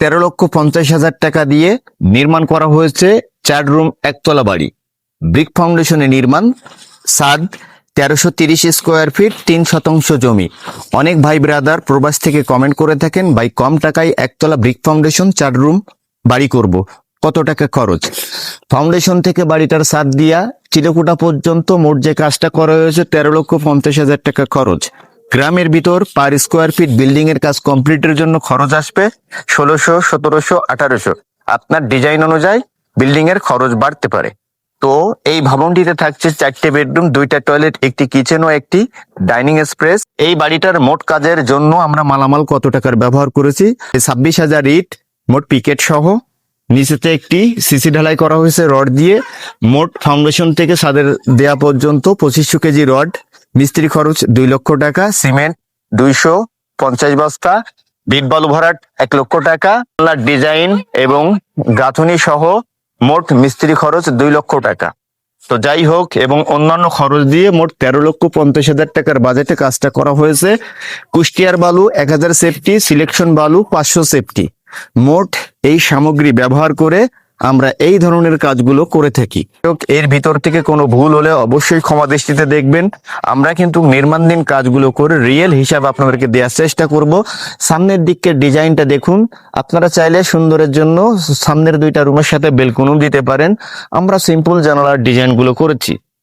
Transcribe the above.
তেরো লক্ষ পঞ্চাশ হাজার টাকা দিয়ে নির্মাণ করা হয়েছে চার রুম, একতলা বাড়ি। ব্রিক ফাউন্ডেশনে নির্মাণ, সাদ, তেরোশো তিরিশ স্কোয়ার ফিট, তিন শতাংশ জমি। অনেক ভাই ব্রাদার প্রবাস থেকে কমেন্ট করে থাকেন, ভাই, কম টাকায় একতলা ব্রিক ফাউন্ডেশন চার রুম বাড়ি করব, কত টাকা খরচ? ফাউন্ডেশন থেকে বাড়িটার সাদ দিয়া চিলেকুটা পর্যন্ত মোট যে কাজটা করা হয়েছে, তেরো লক্ষ পঞ্চাশ হাজার টাকা খরচ। গ্রামের ভিতর পার স্কোয়ার ফিট বিল্ডিং এর কাজ কমপ্লিটের জন্য খরচ আসবে ষোলোশো, সতেরোশো, আঠারোশো। আপনার ডিজাইন অনুযায়ী বিল্ডিং এর খরচ বাড়তে পারে। তো এই ভবনটিতে থাকছে চারটে বেডরুম, দুইটা টয়লেট, একটি কিচেন ও একটি ডাইনিং স্পেস। এই বাড়িটার মোট কাজের জন্য আমরা মালামাল কত টাকার ব্যবহার করেছি? ছাব্বিশ হাজার ইট, মোট পিকেট সহ। নিচেতে একটি সিসি ঢালাই করা হয়েছে রড দিয়ে। মোট ফাউন্ডেশন থেকে সাদের দেয়া পর্যন্ত পঁচিশশো কেজি রড। মিস্ত্রি খরচ দুই লক্ষ টাকা, সিমেন্ট দুইশো পঞ্চাশ বস্তা, বিট বালু ভরাট এক লক্ষ টাকা ডিজাইন এবং গাঁথুনি সহ মোট মিস্ত্রি খরচ দুই লক্ষ টাকা। তো যাই হোক, এবং অন্যান্য খরচ দিয়ে মোট তেরো লক্ষ পঞ্চাশ হাজার টাকার বাজেটে কাজটা করা হয়েছে। কুষ্টিয়ার বালু এক হাজার সেফটি, সিলেকশন বালু পাঁচশো সেফটি। মোট এই সামগ্রী ব্যবহার করে আমরা এই ধরনের কাজগুলো করে থাকি। এর ভিতর থেকে কোনো ভুল হলে অবশ্যই ক্ষমা দৃষ্টিতে দেখবেন। আমরা কিন্তু নির্মাণধীন কাজগুলো করে রিয়েল হিসাব আপনাদেরকে দেওয়ার চেষ্টা করব। সামনের দিকের ডিজাইনটা দেখুন। আপনারা চাইলে সুন্দরের জন্য সামনের দুইটা রুমের সাথে বেলকুনও দিতে পারেন। আমরা সিম্পল জানালার ডিজাইনগুলো করেছি।